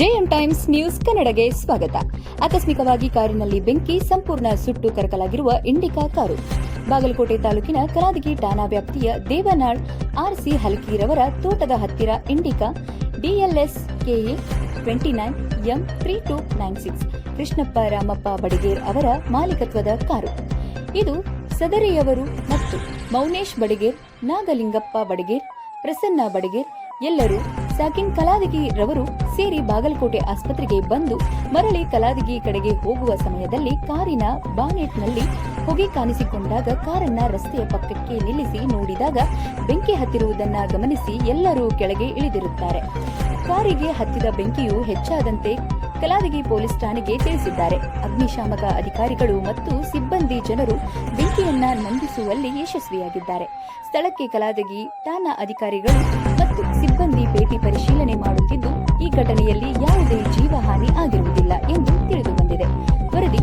JM times news ಕನ್ನಡಗೆ ಸ್ವಾಗತ. ಆಕಸ್ಮಿಕವಾಗಿ ಕಾರಿನಲ್ಲಿ ಬೆಂಕಿ, ಸಂಪೂರ್ಣ ಸುಟ್ಟು ಕರಕಲಾಗಿರುವ ಇಂಡಿಕಾ ಕಾರು. ಬಾಗಲಕೋಟೆ ತಾಲೂಕಿನ ಕಲಾದಗಿ ಠಾಣಾ ವ್ಯಾಪ್ತಿಯ ದೇವನಾಳ್, ಆರ್ಸಿ ಹಲ್ಕೀರವರ ತೋಟದ ಹತ್ತಿರ Indica, DLS KA twenty nine M three two nine six, Krishnappa Ramappa Badiger ಅವರ ಮಾಲೀಕತ್ವದ ಕಾರು. ಇದು ಸದರಿಯವರು ಮತ್ತು ಮೌನೇಶ್ ಬಡಿಗೇರ್, ನಾಗಲಿಂಗಪ್ಪ ಬಡಿಗೇರ್, ಪ್ರಸನ್ನ ಬಡಿಗೇರ್, ಎಲ್ಲರೂ ಸಾಕಿನ್ ಕಲಾದಗಿ ರವರು ಸೇರಿ ಬಾಗಲಕೋಟೆ ಆಸ್ಪತ್ರೆಗೆ ಬಂದು ಮರಳಿ ಕಲಾದಗಿ ಕಡೆಗೆ ಹೋಗುವ ಸಮಯದಲ್ಲಿ ಕಾರಿನ ಬಾನೆಟ್ನಲ್ಲಿ ಹೊಗೆ ಕಾಣಿಸಿಕೊಂಡಾಗ ಕಾರನ್ನ ರಸ್ತೆಯ ಪಕ್ಕಕ್ಕೆ ನಿಲ್ಲಿಸಿ ನೋಡಿದಾಗ ಬೆಂಕಿ ಹತ್ತಿರುವುದನ್ನ ಗಮನಿಸಿ ಎಲ್ಲರೂ ಕೆಳಗೆ ಇಳಿದಿರುತ್ತಾರೆ. ಕಾರಿಗೆ ಹತ್ತಿದ ಬೆಂಕಿಯು ಹೆಚ್ಚಾದಂತೆ ಕಲಾದಗಿ ಪೊಲೀಸ್ ಠಾಣೆಗೆ ತಿಳಿಸಿದ್ದಾರೆ. ಅಗ್ನಿಶಾಮಕ ಅಧಿಕಾರಿಗಳು ಮತ್ತು ಸಿಬ್ಬಂದಿ ಜನರು ಬೆಂಕಿಯನ್ನ ನಂದಿಸುವಲ್ಲಿ ಯಶಸ್ವಿಯಾಗಿದ್ದಾರೆ. ಸ್ಥಳಕ್ಕೆ ಕಲಾದಗಿ ಠಾಣಾ ಅಧಿಕಾರಿಗಳು ಮತ್ತು ಸಿಬ್ಬಂದಿ ಭೇಟಿ ಪರಿಶೀಲನೆ ಮಾಡುತ್ತಿದ್ದು ಈ ಘಟನೆಯಲ್ಲಿ ಯಾವುದೇ ಜೀವಹಾನಿ ಆಗಿರುವುದಿಲ್ಲ ಎಂದು ತಿಳಿದು ಬಂದಿದೆ ವರದಿ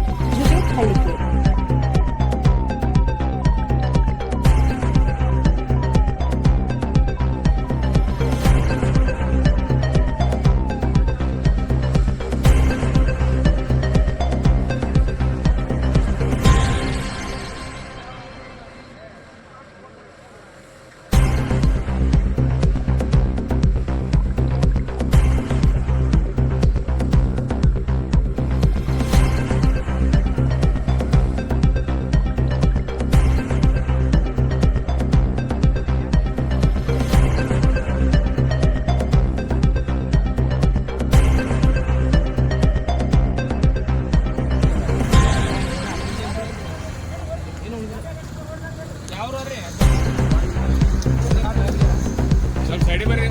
ಸೈಡಿ ಬರ್ರಿ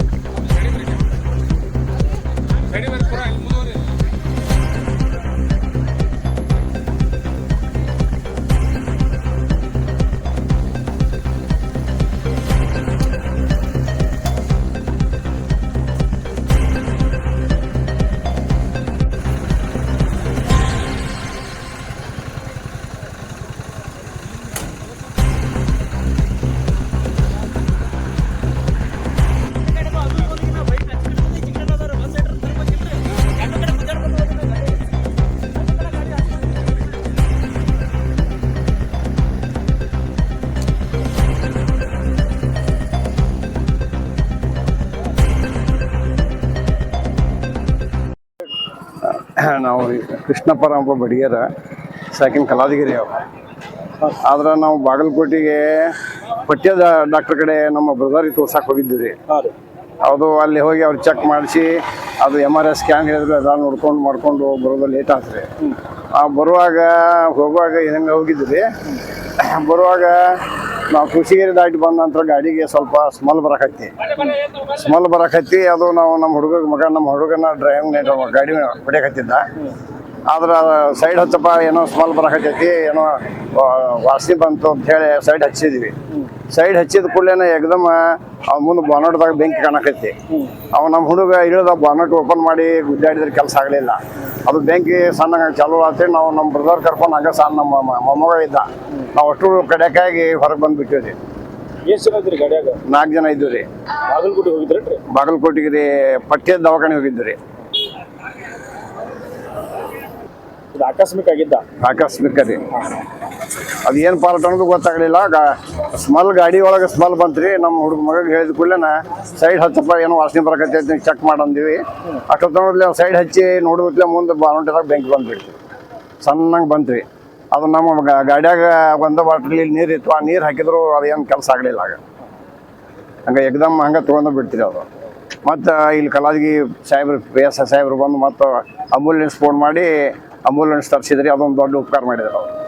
ಸೈಡಿ ಬರ್ರಿ ಇಲ್ಲಿ ಕೃಷ್ಣ ನಾವು ಬಡಿಯರ ಸಾಕಿನ ಕಲಾದಗಿರಿ ಅವ ಆದ್ರೆ ನಾವು ಬಾಗಲಕೋಟಿಗೆ ಪಠ್ಯದ ಡಾಕ್ಟರ್ ಕಡೆ ನಮ್ಮ ಬ್ರದರಿಗೆ ತೋರ್ಸಕ್ಕೆ ಹೋಗಿದ್ವಿ ರೀ ಅದು ಅಲ್ಲಿ ಹೋಗಿ ಅವ್ರು ಚೆಕ್ ಮಾಡಿಸಿ, ಅದು ಎಂ ಆರ್ ಐ ಸ್ಕ್ಯಾನ್ ಹೇಳಿದ್ರು ಅದನ್ನ ನೋಡ್ಕೊಂಡು ಮಾಡ್ಕೊಂಡು ಬರೋದು ಲೇಟ್ ಆತ್ರಿ. ಆ ಬರುವಾಗ ಹೋಗುವಾಗ ಹೆಂಗೆ ಹೋಗಿದ್ವಿ ಬರುವಾಗ ನಾವು ಕೃಷಿಗೆರೆ ದಾಟಿ ಬಂದ ನಂತರ ಗಾಡಿಗೆ ಸ್ವಲ್ಪ ಸ್ಮೆಲ್ ಬರಕತ್ತಿ. ಸ್ಮೆಲ್ ಬರಕತ್ತಿ, ಅದು ನಾವು ನಮ್ಮ ಹುಡುಗ ಮಗ, ನಮ್ಮ ಹುಡುಗನ ಡ್ರೈವಿಂಗ್ ಗಾಡಿ ಹೊಡಿಯಕತ್ತಿದ್ದ. ಆದ್ರೆ ಸೈಡ್ ಹಚ್ಚಪ್ಪ ಏನೋ ಸ್ಮೆಲ್ ಬರಕತ್ತೈತಿ, ಏನೋ ವಾಸಿ ಬಂತು ಅಂತ ಹೇಳಿ ಸೈಡ್ ಹಚ್ಚಿದ್ವಿ. ಸೈಡ್ ಹಚ್ಚಿದ ಕೂಡಲೇ ಎಕ್ದಮ್ ಅವ್ನ ಮುಂದೆ ಬಾನಟ್ದಾಗ ಬೆಂಕಿ ಕಾಣಕೈತಿ ಅವ ನಮ್ಮ ಹುಡುಗ ಇಳಿದ ಬಾನಟ್ ಓಪನ್ ಮಾಡಿ ಗುದ್ದಾಡಿದ್ರೆ ಕೆಲಸ ಆಗಲಿಲ್ಲ. ಅದು ಬೆಂಕಿ ಸಣ್ಣ ಚಾಲು ಆತಿ. ನಾವು ನಮ್ಮ ಬ್ರದರ್ ಕರ್ಕೊಂಡು ಹಂಗೆ ಸಣ್ಣ ನಮ್ಮ ಮೊಮ್ಮಗ ಇದ್ದ. ನಾವು ಅಷ್ಟು ಕಡೆಕಾಗಿ ಹೊರಗೆ ಬಂದ್ಬಿಟ್ಟಿವಿ ರೀ. ಸಿಗತ್ರಿ ಗಾಡ್ಯಾಗ? ನಾಲ್ಕು ಜನ ಇದ್ದೀವಿ ರೀ. ಬಾಗಲಕೋಟೆ ಹೋಗಿದ್ರಿ ಬಾಗಲಕೋಟೆಗೆ ರೀ ಪಠ್ಯದ ದವಾಖಾನೆ ಹೋಗಿದ್ವಿ ರೀ. ಆಕಸ್ಮಿಕ ಆಗಿದ್ದ ಆಕಸ್ಮಿಕ ಅದು ಏನು ಪಾರ್ಟ್ ಅನ್ನೋದು ಗೊತ್ತಾಗಲಿಲ್ಲ. ಸ್ಮೆಲ್ ಗಾಡಿ ಒಳಗೆ ಸ್ಮೆಲ್ ಬಂತ್ರಿ. ನಮ್ಮ ಹುಡುಗ ಮಗ ಹೇಳಿದ ಕೂಡಲೇ ಸೈಡ್ ಹಚ್ಚಪ್ಪ, ಏನೋ ವಾಸನೆ ಅಂತ ಚೆಕ್ ಮಾಡಂದಿವಿ. ಅಷ್ಟೊತ್ತಲ್ಲಿ ಸೈಡ್ ಹಚ್ಚಿ ನೋಡಿದ್ಲೆ ಮುಂದೆ ಬಾನುಂಟಿದಾಗ ಬೆಂಕಿ ಬಂದ್ಬಿಡ್ತು. ಸಣ್ಣಂಗೆ ಬಂತ್ರಿ. ಅದು ನಮ್ಮ ಗಾಡಿಯಾಗ ಒಂದ ಬಾಟ್ಲಿ ನೀರು ಇತ್ತು. ಆ ನೀರು ಹಾಕಿದ್ರು ಅದೇನು ಕೆಲಸ ಆಗಲಿಲ್ಲ ಆಗ. ಹಂಗೆ ಎಕ್ದಮ್ ಹಂಗೆ ತೊಗೊಂಡು ಬಿಡ್ತೀರಿ ಅದು. ಮತ್ತು ಇಲ್ಲಿ ಕಲಾದಗಿ ಸಾಹೇಬ್ರು ಪಿ ಎಸ್ ಸಾಹೇಬ್ರು ಬಂದು ಮತ್ತು ಅಂಬುಲೆನ್ಸ್ ಫೋನ್ ಮಾಡಿ ಅಂಬುಲೆನ್ಸ್ ತರಿಸಿದ್ರಿ ಅದೊಂದು ದೊಡ್ಡ ಉಪಕಾರ ಮಾಡಿದ್ರು ಅವರು.